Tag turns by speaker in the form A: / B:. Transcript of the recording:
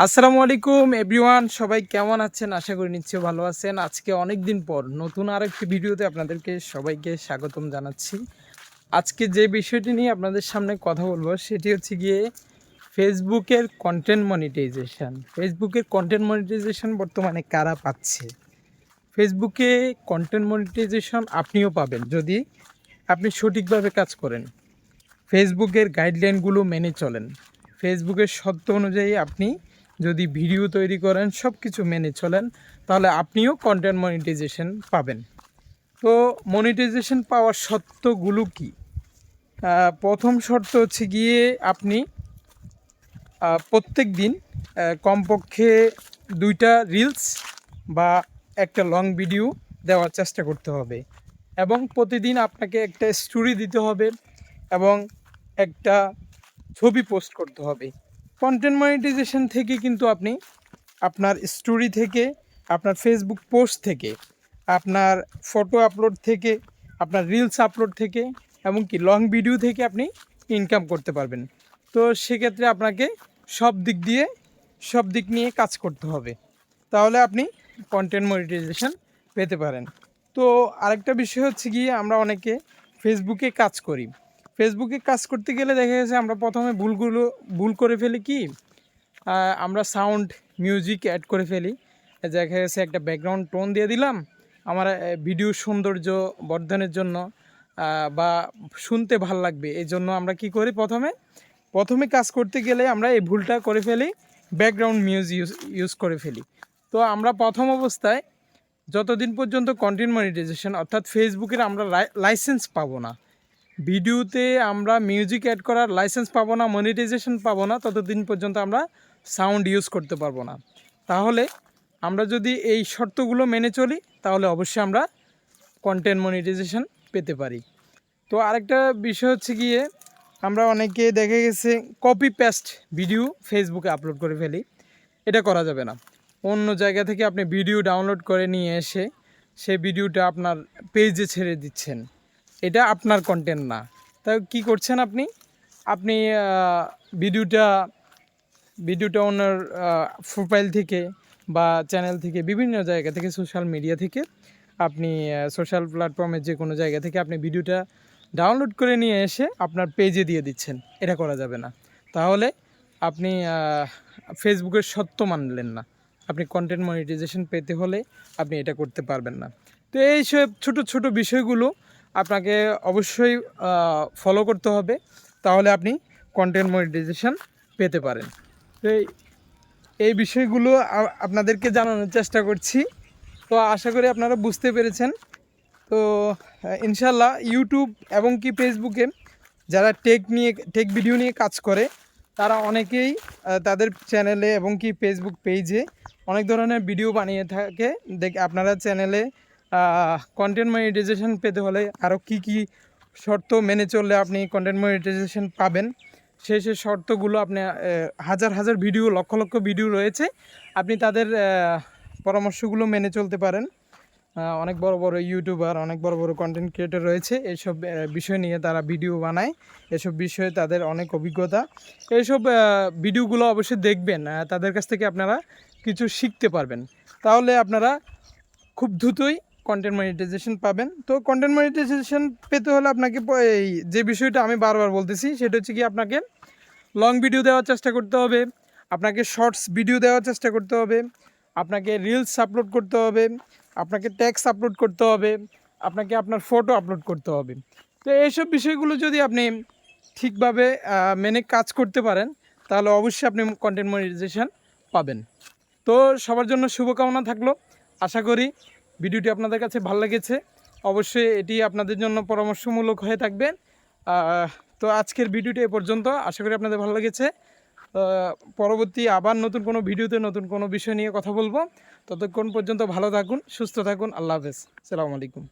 A: আসসালামু আলাইকুম এভরিওয়ান সবাই কেমন আছেন? আশা করি নিশ্চয়ই ভালো আছেন। আজকে অনেক দিন পর নতুন আর একটি ভিডিওতে আপনাদেরকে সবাইকে স্বাগতম জানাচ্ছি। আজকে যে বিষয়টি নিয়ে আপনাদের সামনে কথা বলব, সেটি হচ্ছে গিয়ে ফেসবুকের কন্টেন্ট মনিটাইজেশন ফেসবুকের কন্টেন্ট মনিটাইজেশন বর্তমানে কারা পাচ্ছে? ফেসবুকে কন্টেন্ট মনিটাইজেশন আপনিও পাবেন যদি আপনি সঠিকভাবে কাজ করেন। ফেসবুকের গাইডলাইনগুলো মেনে চলেন। ফেসবুকের সত্য অনুযায়ী আপনি যদি ভিডিও তৈরি করেন সব কিছু মেনে চলেন, তাহলে আপনিও কন্টেন্ট মনিটাইজেশন পাবেন। তো মনিটাইজেশন পাওয়ার শর্তগুলো কি? প্রথম শর্ত হচ্ছে গিয়ে আপনি প্রত্যেক দিন কমপক্ষে দুইটা রিলস বা একটা লং ভিডিও দেওয়ার চেষ্টা করতে হবে। এবং প্রতিদিন আপনাকে একটা স্টোরি দিতে হবে এবং একটা ছবি পোস্ট করতে হবে। কন্টেন্ট মনিটাইজেশন থেকে কিন্তু আপনি আপনার স্টোরি থেকে, আপনার ফেসবুক পোস্ট থেকে, আপনার ফটো আপলোড থেকে, আপনার রিলস আপলোড থেকে, এমনকি লং ভিডিও থেকে আপনি ইনকাম করতে পারবেন। তো সেক্ষেত্রে আপনাকে সব দিক দিয়ে, সব দিক নিয়ে কাজ করতে হবে। তাহলে আপনি কন্টেন্ট মনিটাইজেশন পেতে পারেন। তো আরেকটা বিষয় হচ্ছে গিয়ে আমরা অনেকে ফেসবুকে কাজ করি। ফেসবুকে কাজ করতে গেলে দেখা গেছে আমরা প্রথমে ভুলগুলো, ভুল করে ফেলি কি? আমরা সাউন্ড মিউজিক অ্যাড করে ফেলি। দেখা গেছে একটা ব্যাকগ্রাউন্ড টোন দিয়ে দিলাম আমার ভিডিও সৌন্দর্য বর্ধনের জন্য বা শুনতে ভালো লাগবে। এই জন্য আমরা কি করি প্রথমে? প্রথমে কাজ করতে গেলে আমরা এই ভুলটা করে ফেলি ব্যাকগ্রাউন্ড মিউজিক ইউজ ইউজ করে ফেলি। তো আমরা প্রথম অবস্থায় যতদিন পর্যন্ত কন্টেন্ট মনিটাইজেশন অর্থাৎ ফেসবুকের আমরা লাইসেন্স পাবো না। ভিডিওতে আমরা মিউজিক অ্যাড করার লাইসেন্স পাবো না মনিটাইজেশন পাবো না, ততদিন পর্যন্ত আমরা সাউন্ড ইউজ করতে পারব না। তাহলে আমরা যদি এই শর্তগুলো মেনে চলি, তাহলে অবশ্যই আমরা কন্টেন্ট মনিটাইজেশন পেতে পারি। তো আরেকটা বিষয় হচ্ছে গিয়ে, আমরা অনেকে দেখে গেছে কপি পেস্ট ভিডিও ফেসবুকে আপলোড করে ফেলি। এটা করা যাবে না। অন্য জায়গা থেকে আপনি ভিডিও ডাউনলোড করে নিয়ে এসে সেই ভিডিওটা আপনার পেজে ছেড়ে দিচ্ছেন। এটা আপনার কন্টেন্ট না। তাই কি করছেন আপনি? আপনি ভিডিওটা ভিডিওটা ওনার প্রোফাইল থেকে বা চ্যানেল থেকে, বিভিন্ন জায়গা থেকে সোশ্যাল মিডিয়া থেকে আপনি সোশ্যাল প্ল্যাটফর্মে যে কোনো জায়গা থেকে আপনি ভিডিওটা ডাউনলোড করে নিয়ে এসে আপনার পেজে দিয়ে দিচ্ছেন। এটা করা যাবে না। তাহলে আপনি ফেসবুকের সত্য মানলেন না। আপনি কন্টেন্ট মনিটাইজেশন পেতে হলে আপনি এটা করতে পারবেন না। তো এইসব ছোট ছোট বিষয়গুলো আপনাকে অবশ্যই ফলো করতে হবে। তাহলে আপনি কন্টেন্ট মনিটাইজেশন পেতে পারেন। তো এই- বিষয়গুলো আপনাদেরকে জানানোর চেষ্টা করছি। তো আশা করি আপনারা বুঝতে পেরেছেন। তো ইনশাল্লাহ ইউটিউব এবং কি ফেসবুকে যারা টেক নিয়ে টেক ভিডিও নিয়ে কাজ করে, তারা অনেকেই তাদের চ্যানেলে এবং কি ফেসবুক পেজে অনেক ধরনের ভিডিও বানিয়ে থাকে। দেখে, আপনারা চ্যানেলে কন্টেন্ট মনিটাইজেশন পেতে হলে আরও কি কি শর্ত মেনে চললে আপনি কন্টেন্ট মনিটাইজেশন পাবেন? সেই সেই শর্তগুলো আপনি হাজার হাজার ভিডিও লক্ষ লক্ষ ভিডিও রয়েছে। আপনি তাদের পরামর্শগুলো মেনে চলতে পারেন। অনেক বড় বড় ইউটিউবার অনেক বড় বড় কন্টেন্ট ক্রিয়েটর রয়েছে। এইসব আহ, বিষয় নিয়ে তারা ভিডিও বানায়। এসব বিষয়ে তাদের অনেক অভিজ্ঞতা। এইসব ভিডিওগুলো অবশ্যই দেখবেন। তাদের কাছ থেকে আপনারা কিছু শিখতে পারবেন। তাহলে আপনারা খুব দ্রুতই কন্টেন্ট মনিটাইজেশন পাবেন। তো কন্টেন্ট মনিটাইজেশন পেতে হলে আপনাকে এই যে বিষয়টা আমি বারবার বলতেছি, সেটা হচ্ছে কি আপনাকে লং ভিডিও দেওয়ার চেষ্টা করতে হবে, আপনাকে শর্টস ভিডিও দেওয়ার চেষ্টা করতে হবে, আপনাকে রিলস আপলোড করতে হবে, আপনাকে ট্যাক্স আপলোড করতে হবে, আপনাকে আপনার ফটো আপলোড করতে হবে। তো এইসব বিষয়গুলো যদি আপনি ঠিকভাবে মেনে কাজ করতে পারেন, তাহলে অবশ্যই আপনি কন্টেন্ট মনিটাইজেশন পাবেন। তো সবার জন্য শুভকামনা থাকল। আশা করি ভিডিওটি আপনাদের কাছে ভালো লেগেছে, অবশ্যই এটি আপনাদের জন্য পরামর্শমূলক হয়ে থাকবে। তো আজকের ভিডিওটি এ পর্যন্ত, আশা করি আপনাদের ভালো লেগেছে। পরবর্তী আবার নতুন কোনো ভিডিওতে নতুন কোনো বিষয় নিয়ে কথা বলব। ততক্ষণ পর্যন্ত ভালো থাকুন, সুস্থ থাকুন, আল্লাহ হাফেজ। সালামু আলাইকুম।